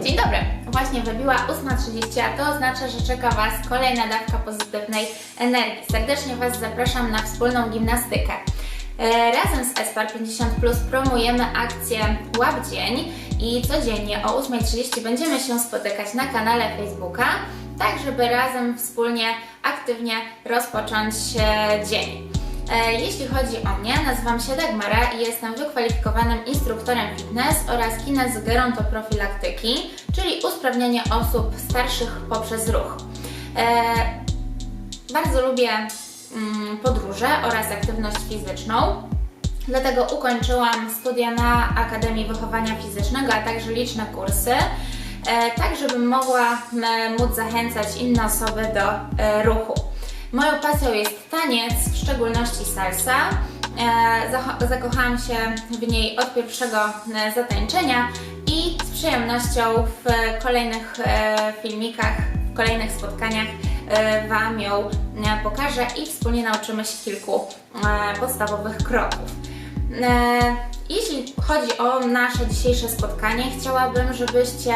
Dzień dobry, właśnie wybiła 8.30, a to oznacza, że czeka Was kolejna dawka pozytywnej energii. Serdecznie Was zapraszam na wspólną gimnastykę. E, Razem z Espar 50 Plus promujemy akcję Łap Dzień i codziennie o 8.30 będziemy się spotykać na kanale Facebooka, tak żeby razem wspólnie aktywnie rozpocząć e, dzień. E, Jeśli chodzi o mnie, nazywam się Dagmara i jestem wykwalifikowanym instruktorem fitness oraz kinezogerontoprofilaktyki, czyli usprawnianie osób starszych poprzez ruch. E, Bardzo lubię mm, podróże oraz aktywność fizyczną. Dlatego ukończyłam studia na Akademii Wychowania Fizycznego, a także liczne kursy, e, tak żebym mogła móc zachęcać inne osoby do ruchu. Moją pasją jest taniec, w szczególności salsa. E, zakochałam się w niej od pierwszego e, zatańczenia i z przyjemnością w kolejnych e, filmikach, w kolejnych spotkaniach Wam ją pokażę i wspólnie nauczymy się kilku podstawowych kroków. Jeśli chodzi o nasze dzisiejsze spotkanie, chciałabym, żebyście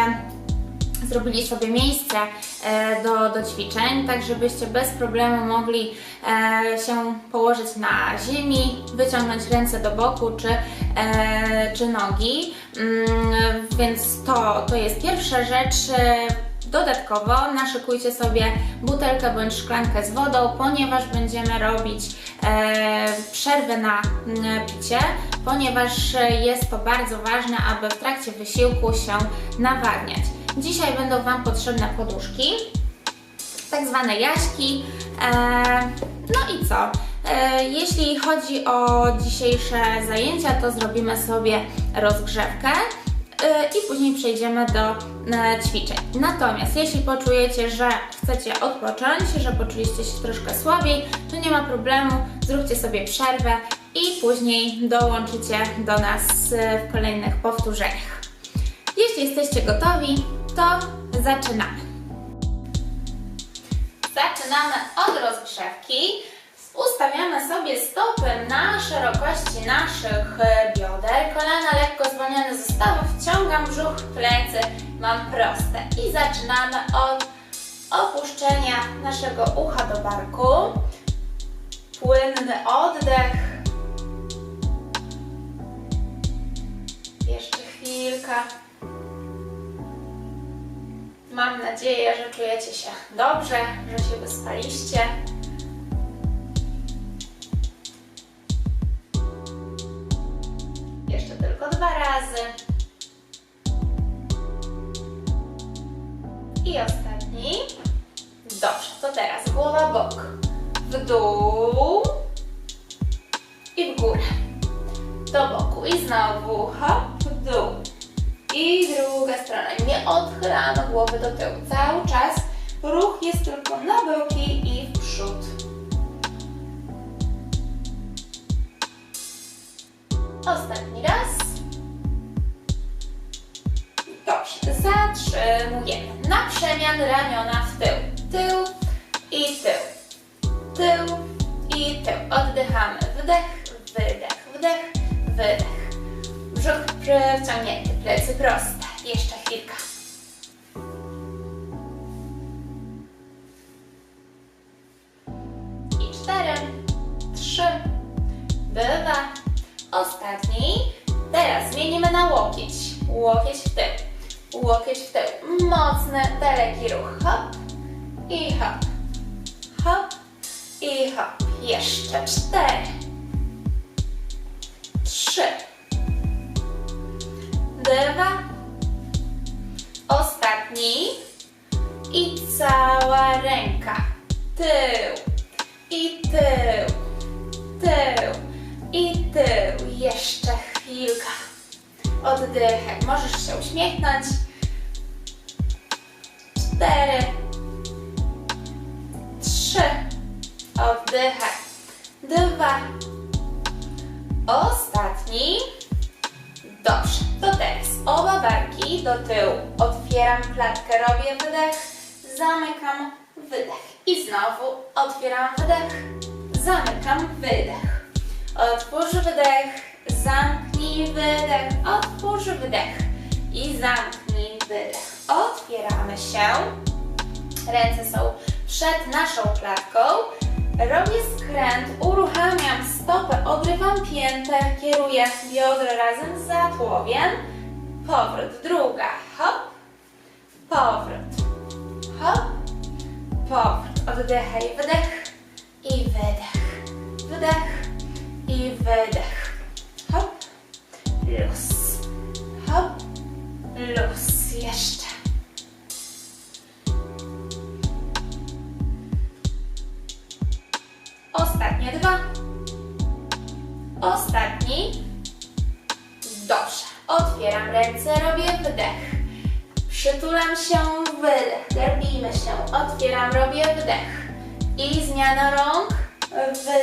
zrobili sobie miejsce e, do, do ćwiczeń, tak żebyście bez problemu mogli e, się położyć na ziemi, wyciągnąć ręce do boku czy, e, czy nogi. Mm, więc to, to jest pierwsza rzecz. Dodatkowo naszykujcie sobie butelkę bądź szklankę z wodą, ponieważ będziemy robić e, przerwę na mm, picie, ponieważ jest to bardzo ważne, aby w trakcie wysiłku się nawadniać. Dzisiaj będą Wam potrzebne poduszki, tak zwane jaśki. E, no i co? E, jeśli chodzi o dzisiejsze zajęcia, to zrobimy sobie rozgrzewkę e, i później przejdziemy do ćwiczeń. Natomiast jeśli poczujecie, że chcecie odpocząć, że poczuliście się troszkę słabiej, to nie ma problemu, zróbcie sobie przerwę i później dołączycie do nas w kolejnych powtórzeniach. Jeśli jesteście gotowi, to zaczynamy. Zaczynamy od rozgrzewki. Ustawiamy sobie stopy na szerokości naszych e, bioder. Kolana lekko zwolnione zostały. Wciągam brzuch, plecy. Mam proste. I zaczynamy od opuszczenia naszego ucha do barku. Płynny oddech. Jeszcze chwilka. Mam nadzieję, że czujecie się dobrze, że się wyspaliście. Jeszcze tylko dwa razy. I ostatni. Dobrze, to teraz głowa bok. W dół i w górę. Do boku i znowu hop. I druga strona. Nie odchylamy głowy do tyłu. Cały czas ruch jest tylko na boki i w przód. Ostatni raz. Dobrze. Zatrzymujemy. Na przemian ramiona w tył. Tył i tył. Tył i tył. Oddychamy. Wdech, wydech, wdech, wydech. Brzuch przeciągnięty, plecy proste. Jeszcze chwilka. I cztery, trzy, dwa, ostatni. Teraz zmienimy na łokieć. Łokieć w tył, łokieć w tył. Mocny, daleki ruch. Hop i hop. Hop i hop. Jeszcze cztery, trzy, dwa, ostatni. I cała ręka, tył. I tył, tył. I tył, jeszcze chwilka, oddechem, możesz się uśmiechnąć, cztery, trzy, oddychaj, dwa, ostatni, do tyłu. Otwieram klatkę, robię wydech, zamykam wydech. I znowu otwieram wydech, zamykam wydech. Otwórz wydech, zamknij wydech, otwórz wydech. i zamknij wydech. Otwieramy się. Ręce są przed naszą klatką. Robię skręt, uruchamiam stopę, odrywam piętę, kieruję biodra razem z tułowiem. Powrót, druga, hop, powrót, hop, powrót. Oddychaj, wydech. I wydech, wydech i wydech.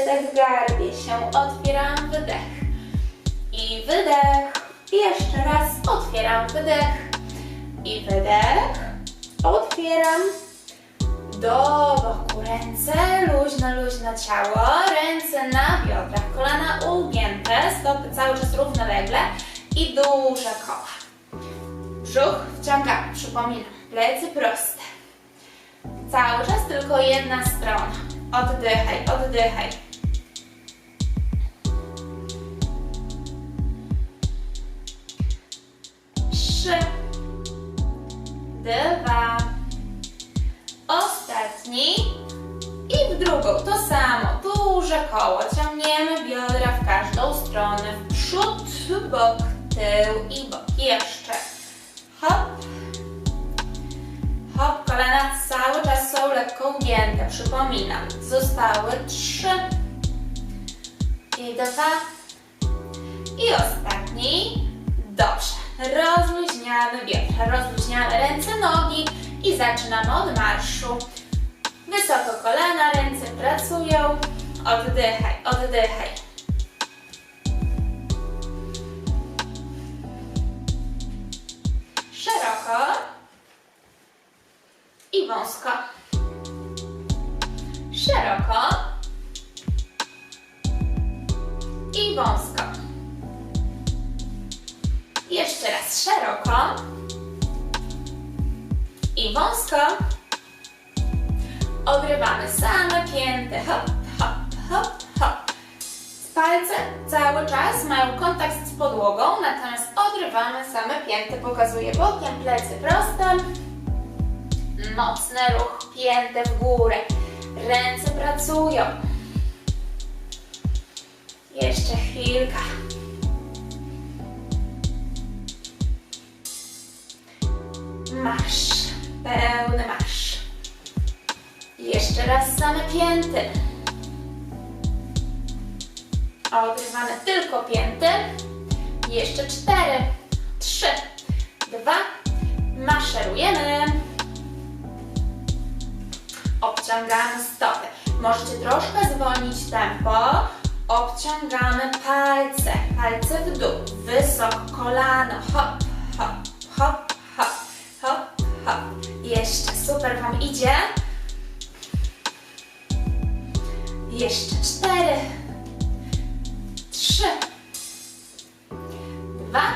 Wydech, się. Otwieram, wydech. I wydech. Jeszcze raz. Otwieram, wydech. I wydech. Otwieram. Do boku ręce, luźno, luźno ciało, ręce na biodrach, kolana ugięte, stopy cały czas równolegle i duże koła. Brzuch wciągamy, przypominam, plecy proste. Cały czas tylko jedna strona. Oddychaj, oddychaj. Dwa, Ostatni. I w drugą. To samo. Duże koło. Ciągniemy biodra w każdą stronę. W przód, bok, tył i bok. Jeszcze. Hop. Hop. Kolana cały czas są lekko ugięte. Przypominam. Zostały trzy. I dwa. I ostatni. Rozluźniamy biodra. Rozluźniamy ręce, nogi. I zaczynamy od marszu. Wysoko kolana, ręce pracują. Oddychaj, oddychaj. Cały czas mają kontakt z podłogą, natomiast odrywamy same pięty. Pokazuję bokiem, plecy proste. Mocny ruch, pięty w górę. Ręce pracują. Jeszcze chwilka. Marsz. Pełny marsz. Jeszcze raz same pięty. Odrywamy tylko pięty. Jeszcze cztery, trzy, dwa. Maszerujemy. Obciągamy stopy. Możecie troszkę zwolnić tempo. Obciągamy palce. Palce w dół. Wysoko kolano. Hop, hop, hop, hop, hop, hop. Jeszcze super Wam idzie. Jeszcze cztery, trzy, dwa.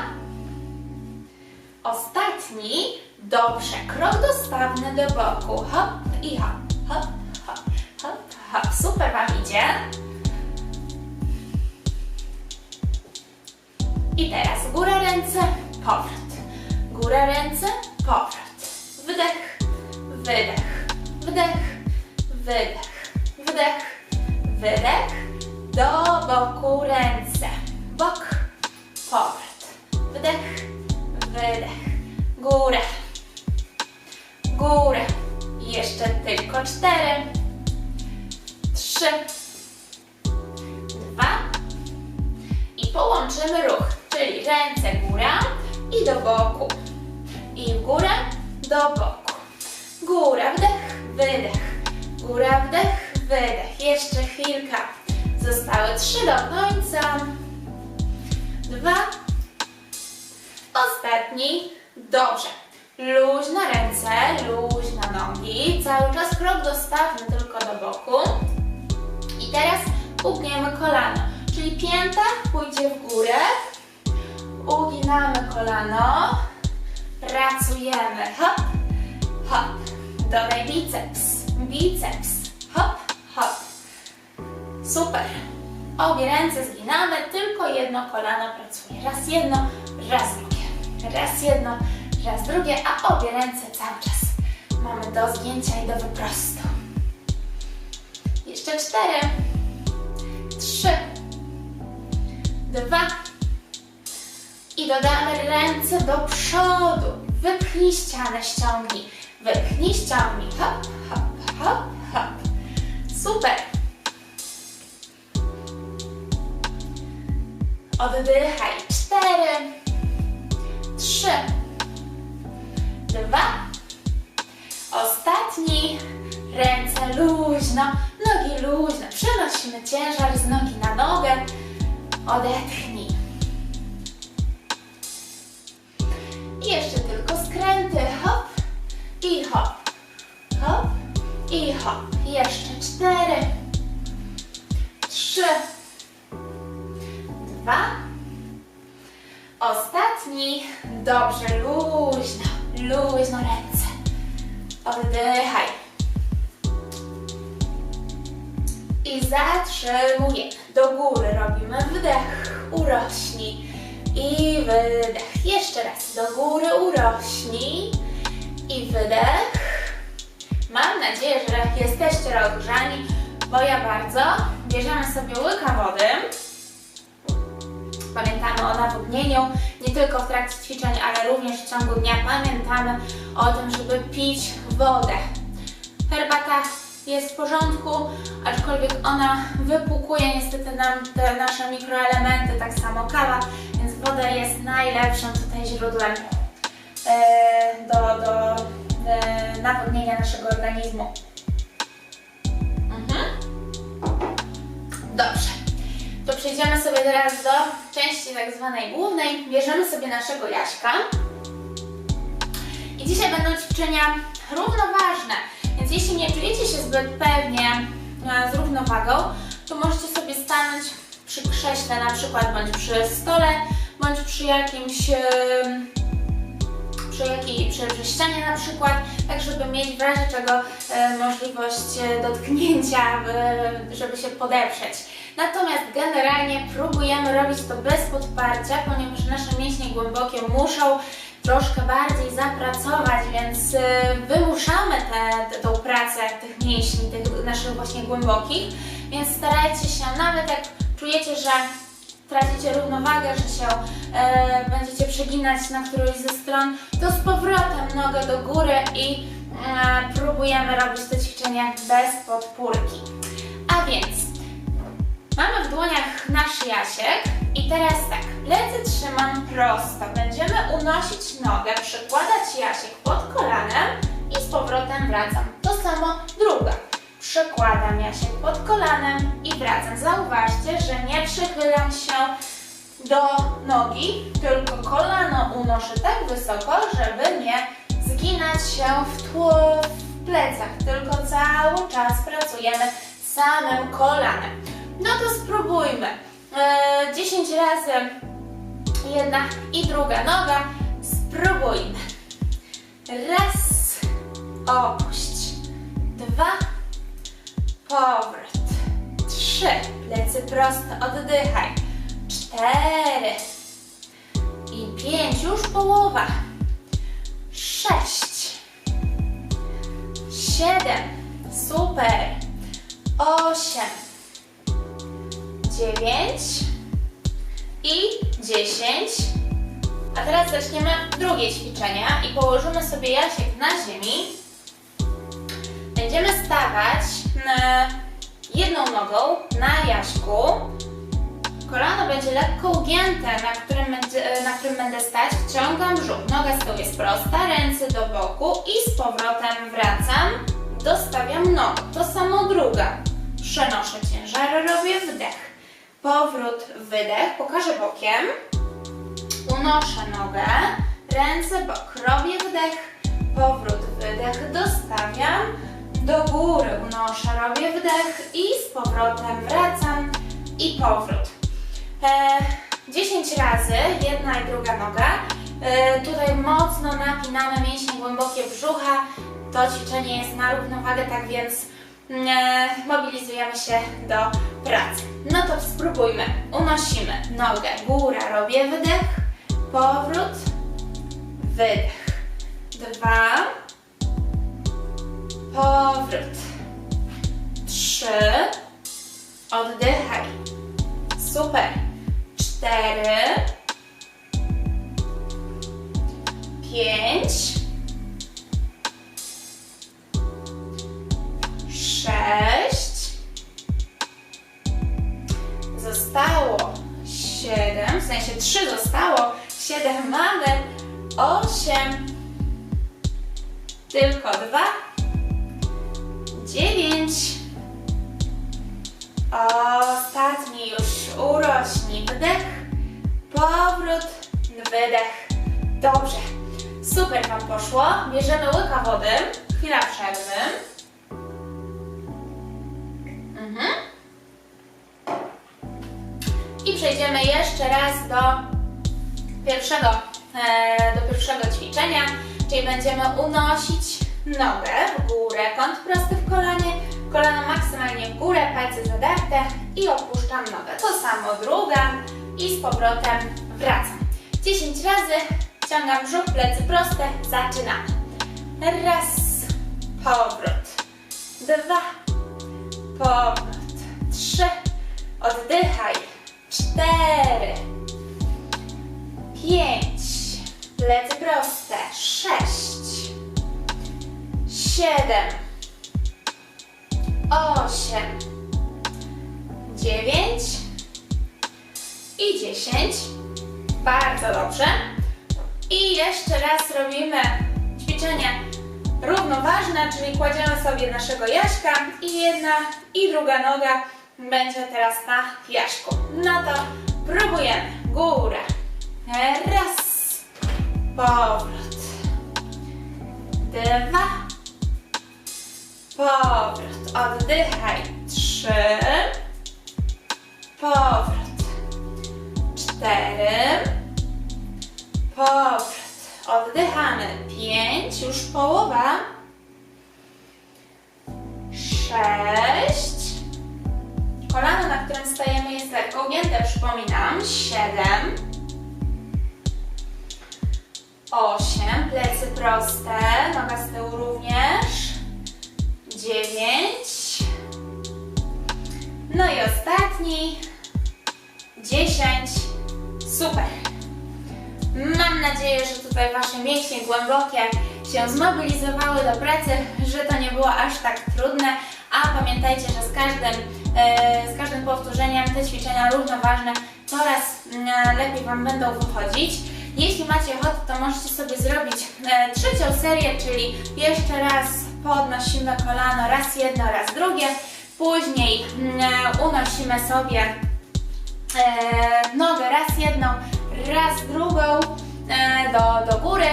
Ostatni. Dobrze. Krok dostawny do boku. Hop i hop, hop, hop, hop, hop. Super Wam idzie. I teraz góra ręce, powrót. Góra ręce, powrót. Wdech, wydech, wdech, wydech, wdech, wydech. Do boku ręce. Bok, powrót. Wdech, wydech. Górę. Górę. Jeszcze tylko cztery. Trzy. Dwa. I połączymy ruch, czyli ręce góra i do boku. I w górę, do boku. Góra, wdech, wydech. Góra, wdech, wydech. Jeszcze chwilka. Zostały trzy do końca. Dwa. Ostatni. Dobrze. Luźne ręce, luźne nogi. Cały czas krok dostawny tylko do boku. I teraz ugniemy kolano. Czyli pięta pójdzie w górę. Uginamy kolano. pracujemy. Hop, hop. Dodaj biceps, biceps. Super. Obie ręce zginamy, tylko jedno kolano pracuje. Raz jedno, raz drugie. Raz jedno, raz drugie, a obie ręce cały czas mamy do zgięcia i do wyprostu. Jeszcze cztery, trzy, dwa i dodamy ręce do przodu. Wypchnij ścianę, ściągnij. Wypchnij, ściągnij. Hop, hop, hop, hop. Super. Oddychaj. Cztery, trzy, dwa. Ostatni. Ręce luźno, nogi luźno. Przenosimy ciężar z nogi na nogę. Odetchnij. I jeszcze tylko skręty. Hop i hop. Hop i hop. Jeszcze cztery, trzy, dwa. Ostatni. Dobrze, luźno, luźno ręce. Oddychaj. I zatrzymujemy. Do góry robimy wdech, urośnij. I wydech. Jeszcze raz. Do góry urośnij. I wydech. Mam nadzieję, że jesteście rozgrzani, bo ja bardzo. Bierzemy sobie łyka wody. Pamiętamy o nawodnieniu, nie tylko w trakcie ćwiczeń, ale również w ciągu dnia pamiętamy o tym, żeby pić wodę. Herbata jest w porządku, aczkolwiek ona wypłukuje niestety nam te nasze mikroelementy, tak samo kawa, więc woda jest najlepszym tutaj źródłem e, do, do e, nawodnienia naszego organizmu. Mhm. Dobrze. To przejdziemy sobie teraz do części tak zwanej głównej. Bierzemy sobie naszego Jaśka. I dzisiaj będą ćwiczenia równoważne. Więc jeśli nie czujecie się zbyt pewnie e, z równowagą, to możecie sobie stanąć przy krześle na przykład, bądź przy stole, bądź przy jakimś em, przy, jakiej, przy, przy ścianie na przykład, tak żeby mieć w razie czego e, możliwość e, dotknięcia, e, żeby się podeprzeć. Natomiast generalnie próbujemy robić to bez podparcia, ponieważ nasze mięśnie głębokie muszą troszkę bardziej zapracować, więc e, wymuszamy tę pracę tych mięśni, tych naszych właśnie głębokich, więc starajcie się, nawet jak czujecie, że tracicie równowagę, że się e, będziecie przeginać na którąś ze stron, to z powrotem nogę do góry i e, próbujemy robić te ćwiczenia bez podpórki. A więc mamy w dłoniach nasz jasiek i teraz tak, plecy trzymam prosto. Będziemy unosić nogę, przykładać jasiek pod kolanem i z powrotem wracam. To samo druga. Przekładam jasiek pod kolanem i wracam. Zauważcie, że nie przychylam się do nogi, tylko kolano unoszę tak wysoko, żeby nie zginać się w tło w plecach, tylko cały czas pracujemy samym kolanem. No to spróbujmy. E, 10 razy jedna i druga noga. Spróbujmy. Raz, opuść. Dwa, powrót. Trzy, plecy prosto, oddychaj. Cztery i pięć, już połowa. Sześć, siedem, super. Osiem, dziewięć i dziesięć. A teraz zaczniemy drugie ćwiczenia i położymy sobie jasiek na ziemi. Będziemy stawać jedną nogą na jaśku. Kolano będzie lekko ugięte, na którym, na którym będę stać. Wciągam brzuch. Noga z tyłu jest prosta, ręce do boku i z powrotem wracam. Dostawiam nogę. To samo druga. Przenoszę ciężar, robię wdech. Powrót, wydech. Pokażę bokiem. Unoszę nogę, ręce bok, robię wdech, powrót, wydech, dostawiam, do góry unoszę, robię wdech i z powrotem wracam i powrót. E, 10 razy, jedna i druga noga. E, tutaj mocno napinamy mięśnie głębokie brzucha. To ćwiczenie jest na równowagę, tak więc mobilizujemy się do pracy. No to spróbujmy. Unosimy nogę, góra, robię wydech, powrót, wydech. Dwa, powrót. Trzy, oddychaj. Super. Super Wam poszło, bierzemy łyka wody, chwila przerwy, Mhm. I przejdziemy jeszcze raz do pierwszego, e, do pierwszego ćwiczenia, czyli będziemy unosić nogę w górę, kąt prosty w kolanie, kolano maksymalnie w górę, palce zadarte i opuszczam nogę. To samo druga i z powrotem wracam. 10 razy wciągam brzuch, plecy proste, zaczynamy. Raz, powrót, dwa, powrót. Trzy. Oddychaj. Cztery. Pięć. Plecy proste. Sześć. Siedem. Osiem. Dziewięć. I dziesięć. Bardzo dobrze. I jeszcze raz robimy ćwiczenie równoważne, czyli kładziemy sobie naszego jaśka i jedna i druga noga będzie teraz na jaśku. No to próbujemy. Góra. Raz. Powrót. Dwa. Powrót. Oddychaj. Trzy. Powrót. Cztery. Powrót. Oddychamy. Pięć, już połowa. Sześć. Kolano, na którym stajemy jest lekko ugięte, przypominam. Siedem. Osiem. Plecy proste. Noga z tyłu również. Dziewięć. No i ostatni. Dziesięć. Super. Mam nadzieję, że tutaj Wasze mięśnie głębokie się zmobilizowały do pracy, że to nie było aż tak trudne, a pamiętajcie, że z każdym, e, z każdym powtórzeniem te ćwiczenia równoważne coraz mm, lepiej Wam będą wychodzić. Jeśli macie ochotę, to możecie sobie zrobić e, trzecią serię, czyli jeszcze raz podnosimy kolano, raz jedno, raz drugie, później mm, unosimy sobie e, nogę raz jedną, raz drugą e, do, do góry.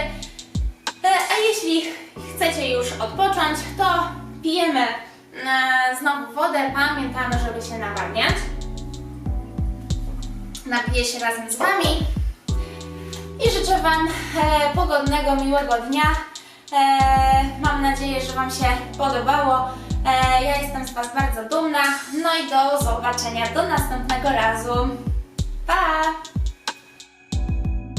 E, a jeśli chcecie już odpocząć, to pijemy e, znowu wodę. Pamiętamy, żeby się nawadniać. Napiję się razem z Wami i życzę Wam pogodnego, miłego dnia. Mam nadzieję, że Wam się podobało. Ja jestem z Was bardzo dumna. No i do zobaczenia do następnego razu. Pa!